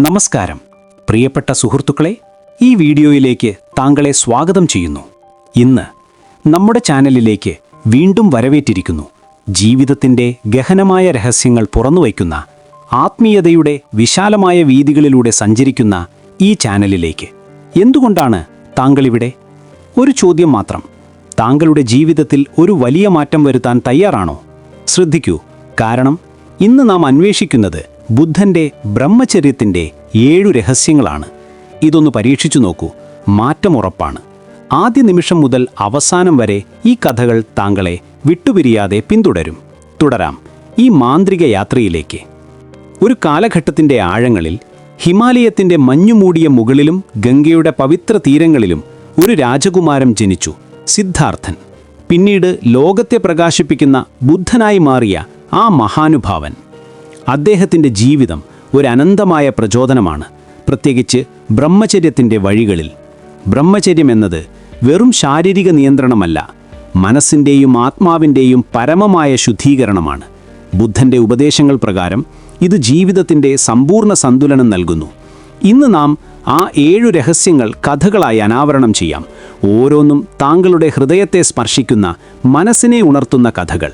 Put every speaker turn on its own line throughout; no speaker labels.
നമസ്കാരം. പ്രിയപ്പെട്ട സുഹൃത്തുക്കളെ ഈ വീഡിയോയിലേക്ക് താങ്കളെ സ്വാഗതം ചെയ്യുന്നു. ഇന്ന് നമ്മുടെ ചാനലിലേക്ക് വീണ്ടും വരവേറ്റിരിക്കുന്നു ജീവിതത്തിന്റെ ഗഹനമായ രഹസ്യങ്ങൾ പുറന്നുവയ്ക്കുന്ന ആത്മീയതയുടെ വിശാലമായ വീതികളിലൂടെ സഞ്ചരിക്കുന്ന ഈ ചാനലിലേക്ക്. എന്തുകൊണ്ടാണ് താങ്കളിവിടെ? ഒരു ചോദ്യം മാത്രം. താങ്കളുടെ ജീവിതത്തിൽ ഒരു വലിയ മാറ്റം വരുത്താൻ തയ്യാറാണോ? ശ്രദ്ധിക്കൂ. കാരണം ഇന്ന് നാം അന്വേഷിക്കുന്നത് ബുദ്ധന്റെ ബ്രഹ്മചര്യത്തിന്റെ ഏഴു രഹസ്യങ്ങളാണ്. ഇതൊന്ന് പരീക്ഷിച്ചു നോക്കൂ. മാറ്റമുറപ്പാണ്. ആദ്യ നിമിഷം മുതൽ അവസാനം വരെ ഈ കഥകൾ താങ്കളെ വിട്ടുപിരിയാതെ പിന്തുടരും. തുടരാം. ഈ മാന്ത്രിക യാത്രയിലേക്ക്. ഒരു കാലഘട്ടത്തിന്റെ ആഴങ്ങളിൽ ഹിമാലയത്തിന്റെ മഞ്ഞുമൂടിയ മുകളിലും ഗംഗയുടെ പവിത്ര തീരങ്ങളിലും ഒരു രാജകുമാരൻ ജനിച്ചു സിദ്ധാർത്ഥൻ. പിന്നീട് ലോകത്തെ പ്രകാശിപ്പിക്കുന്ന ബുദ്ധനായി മാറിയ ആ മഹാനുഭാവൻ. അദ്ദേഹത്തിന്റെ ജീവിതം ഒരു അനന്തമായ പ്രചോദനമാണ്. പ്രത്യേകിച്ച് ബ്രഹ്മചര്യത്തിന്റെ വഴികളിൽ. ബ്രഹ്മചര്യം എന്നത് വെറും ശാരീരിക നിയന്ത്രണമല്ല മനസ്സിന്റെയും ആത്മാവിന്റെയും പരമമായ ശുദ്ധീകരണമാണ്. ബുദ്ധന്റെ ഉപദേശങ്ങൾ പ്രകാരം ഇത് ജീവിതത്തിന്റെ സമ്പൂർണ സന്തുലനം നൽകുന്നു. ഇന്ന് നാം ആ ഏഴു രഹസ്യങ്ങൾ കഥകളായി അനാവരണം ചെയ്യാം. ഓരോന്നും താങ്കളുടെ ഹൃദയത്തെ സ്പർശിക്കുന്ന മനസ്സിനെ ഉണർത്തുന്ന കഥകൾ.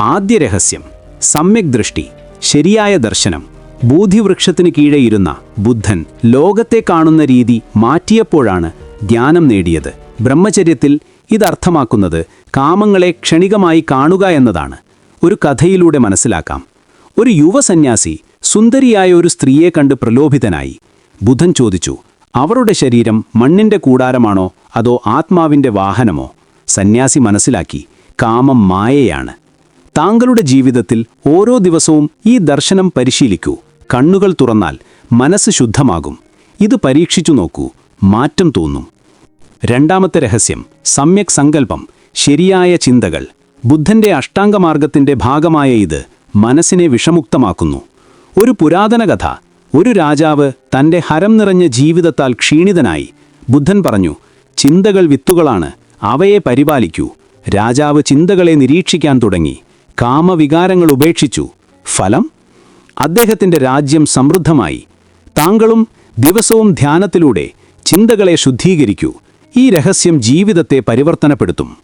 ആദ്യ രഹസ്യം സമ്യക് ദൃഷ്ടി. ശരിയായ ദർശനം. ബോധിവൃക്ഷത്തിന് കീഴെ ഇരുന്ന ബുദ്ധൻ ലോകത്തെ കാണുന്ന രീതി മാറ്റിയപ്പോഴാണ് ധ്യാനം നേടിയത്. ബ്രഹ്മചര്യത്തിൽ ഇതർത്ഥമാക്കുന്നത് കാമങ്ങളെ ക്ഷണികമായി കാണുക എന്നതാണ്. ഒരു കഥയിലൂടെ മനസ്സിലാക്കാം. ഒരു യുവസന്യാസി സുന്ദരിയായ ഒരു സ്ത്രീയെ കണ്ട് പ്രലോഭിതനായി. ബുധൻ ചോദിച്ചു അവരുടെ ശരീരം മണ്ണിന്റെ കൂടാരമാണോ അതോ ആത്മാവിന്റെ വാഹനമോ? സന്യാസി മനസ്സിലാക്കി കാമം മായയാണ്. താങ്കളുടെ ജീവിതത്തിൽ ഓരോ ദിവസവും ഈ ദർശനം പരിശീലിക്കൂ. കണ്ണുകൾ തുറന്നാൽ മനസ്സ് ശുദ്ധമാകും. ഇത് പരീക്ഷിച്ചു നോക്കൂ. മാറ്റം തോന്നും. രണ്ടാമത്തെ രഹസ്യം. സമ്യക് സങ്കല്പം ശരിയായ ചിന്തകൾ. ബുദ്ധന്റെ അഷ്ടാംഗമാർഗത്തിന്റെ ഭാഗമായ ഇത് മനസ്സിനെ വിഷമുക്തമാക്കുന്നു. ഒരു പുരാതന കഥ. ഒരു രാജാവ് തന്റെ ഹരം നിറഞ്ഞ ജീവിതത്താൽ ക്ഷീണിതനായി. ബുദ്ധൻ പറഞ്ഞു ചിന്തകൾ വിത്തുകളാണ്. അവയെ പരിപാലിക്കൂ. രാജാവ് ചിന്തകളെ നിരീക്ഷിക്കാൻ തുടങ്ങി. കാമവികാരങ്ങൾ ഉപേക്ഷിച്ചു. ഫലം? അദ്ദേഹത്തിന്റെ രാജ്യം സമൃദ്ധമായി. താങ്കളും ദിവസവും ധ്യാനത്തിലൂടെ ചിന്തകളെ ശുദ്ധീകരിക്കൂ. ഈ രഹസ്യം ജീവിതത്തെ പരിവർത്തനപ്പെടുത്തും.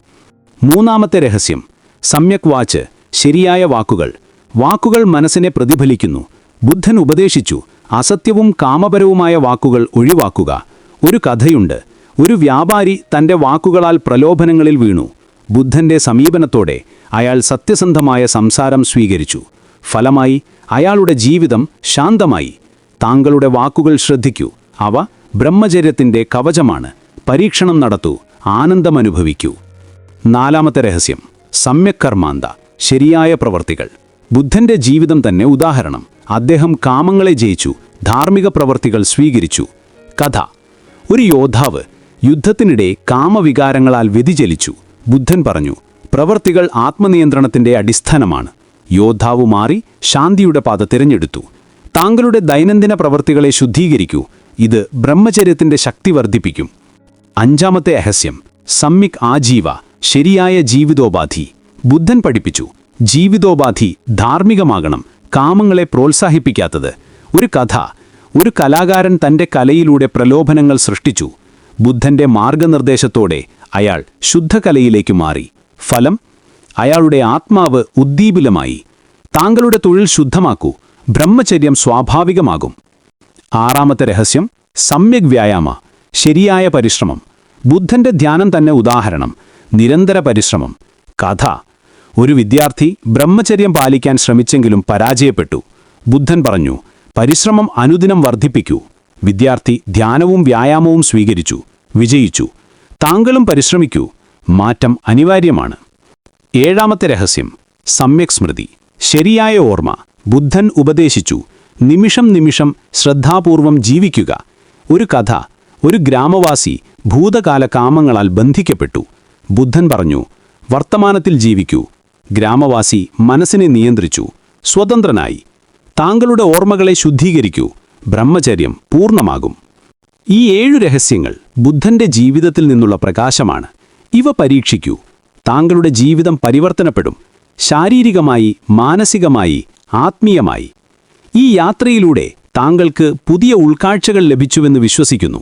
മൂന്നാമത്തെ രഹസ്യം. സമ്യക് വാച്ച് ശരിയായ വാക്കുകൾ. വാക്കുകൾ മനസ്സിനെ പ്രതിഫലിക്കുന്നു. ബുദ്ധൻ ഉപദേശിച്ചു അസത്യവും കാമപരവുമായ വാക്കുകൾ ഒഴിവാക്കുക. ഒരു കഥയുണ്ട്. ഒരു വ്യാപാരി തന്റെ വാക്കുകളാൽ പ്രലോഭനങ്ങളിൽ വീണു. ബുദ്ധന്റെ സമീപനത്തോടെ അയാൾ സത്യസന്ധമായ സംസാരം സ്വീകരിച്ചു. ഫലമായി അയാളുടെ ജീവിതം ശാന്തമായി. താങ്കളുടെ വാക്കുകൾ ശ്രദ്ധിക്കൂ. അവ ബ്രഹ്മചര്യത്തിന്റെ കവചമാണ്. പരീക്ഷണം നടത്തൂ. ആനന്ദമനുഭവിക്കൂ. നാലാമത്തെ രഹസ്യം. സമ്യക്കർമാന്ത ശരിയായ പ്രവർത്തികൾ. ബുദ്ധന്റെ ജീവിതം തന്നെ ഉദാഹരണം. അദ്ദേഹം കാമങ്ങളെ ജയിച്ചു. ധാർമ്മിക പ്രവർത്തികൾ സ്വീകരിച്ചു. കഥ. ഒരു യോദ്ധാവ് യുദ്ധത്തിനിടെ കാമവികാരങ്ങളാൽ വ്യതിചലിച്ചു. ബുദ്ധൻ പറഞ്ഞു പ്രവൃത്തികൾ ആത്മനിയന്ത്രണത്തിന്റെ അടിസ്ഥാനമാണ്. യോദ്ധാവ് മാറി ശാന്തിയുടെ പാത തിരഞ്ഞെടുത്തു. താങ്കളുടെ ദൈനംദിന പ്രവൃത്തികളെ ശുദ്ധീകരിക്കൂ. ഇത് ബ്രഹ്മചര്യത്തിന്റെ ശക്തി വർദ്ധിപ്പിക്കും. അഞ്ചാമത്തെ അഹസ്യം സമ്മിക് ആജീവ ശരിയായ ജീവിതോപാധി. ബുദ്ധൻ പഠിപ്പിച്ചു ജീവിതോപാധി ധാർമ്മികമാകണം കാമങ്ങളെ പ്രോത്സാഹിപ്പിക്കാത്തത്. ഒരു കഥ ഒരു കലാകാരൻ തന്റെ കലയിലൂടെ പ്രലോഭനങ്ങൾ സൃഷ്ടിച്ചു. ബുദ്ധന്റെ മാർഗനിർദ്ദേശത്തോടെ അയാൾ ശുദ്ധകലയിലേക്ക് മാറി. ഫലം അയാളുടെ ആത്മാവ് ഉദ്ദീപിലമായി. താങ്കളുടെ തൊഴിൽ ശുദ്ധമാക്കൂ. ബ്രഹ്മചര്യം സ്വാഭാവികമാകും. ആറാമത്തെ രഹസ്യം സമ്യക് വ്യായാമ ശരിയായ പരിശ്രമം. ബുദ്ധന്റെ ധ്യാനം തന്നെ ഉദാഹരണം നിരന്തര പരിശ്രമം. കഥ ഒരു വിദ്യാർത്ഥി ബ്രഹ്മചര്യം പാലിക്കാൻ ശ്രമിച്ചെങ്കിലും പരാജയപ്പെട്ടു. ബുദ്ധൻ പറഞ്ഞു പരിശ്രമം അനുദിനം വർദ്ധിപ്പിക്കൂ. വിദ്യാർത്ഥി ധ്യാനവും വ്യായാമവും സ്വീകരിച്ചു വിജയിച്ചു. താങ്കളും പരിശ്രമിക്കൂ. മാറ്റം അനിവാര്യമാണ്. ഏഴാമത്തെ രഹസ്യം സമ്യക് സ്മൃതി. ശരിയായ ഓർമ്മ ബുദ്ധൻ ഉപദേശിച്ചു. നിമിഷം നിമിഷം ശ്രദ്ധാപൂർവം ജീവിക്കുക. ഒരു കഥ ഒരു ഗ്രാമവാസി ഭൂതകാല കാമങ്ങളാൽ ബന്ധിക്കപ്പെട്ടു. ബുദ്ധൻ പറഞ്ഞു വർത്തമാനത്തിൽ ജീവിക്കൂ. ഗ്രാമവാസി മനസ്സിനെ നിയന്ത്രിച്ചു. സ്വതന്ത്രനായി. താങ്കളുടെ ഓർമ്മകളെ ശുദ്ധീകരിക്കൂ. ബ്രഹ്മചര്യം പൂർണമാകും. ഈ ഏഴു രഹസ്യങ്ങൾ ബുദ്ധന്റെ ജീവിതത്തിൽ നിന്നുള്ള പ്രകാശമാണ്. ഇവ പരീക്ഷിക്കൂ. താങ്കളുടെ ജീവിതം പരിവർത്തനപ്പെടും. ശാരീരികമായി മാനസികമായി ആത്മീയമായി. ഈ യാത്രയിലൂടെ താങ്കൾക്ക് പുതിയ ഉൾക്കാഴ്ചകൾ ലഭിച്ചുവെന്ന് വിശ്വസിക്കുന്നു.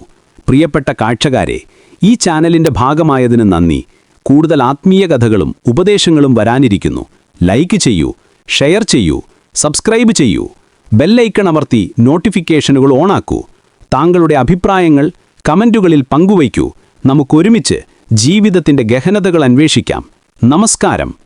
പ്രിയപ്പെട്ട കാഴ്ചക്കാരെ ഈ ചാനലിന്റെ ഭാഗമായതിന് നന്ദി. കൂടുതൽ ആത്മീയ കഥകളും ഉപദേശങ്ങളും വരാനിരിക്കുന്നു. ലൈക്ക് ചെയ്യൂ ഷെയർ ചെയ്യൂ സബ്സ്ക്രൈബ് ചെയ്യൂ. ബെല്ലൈക്കൺ അമർത്തി നോട്ടിഫിക്കേഷനുകൾ ഓണാക്കൂ. താങ്കളുടെ അഭിപ്രായങ്ങൾ കമന്റുകളിൽ പങ്കുവയ്ക്കൂ. നമുക്കൊരുമിച്ച് ജീവിതത്തിന്റെ ഗഹനതകൾ അന്വേഷിക്കാം. നമസ്കാരം.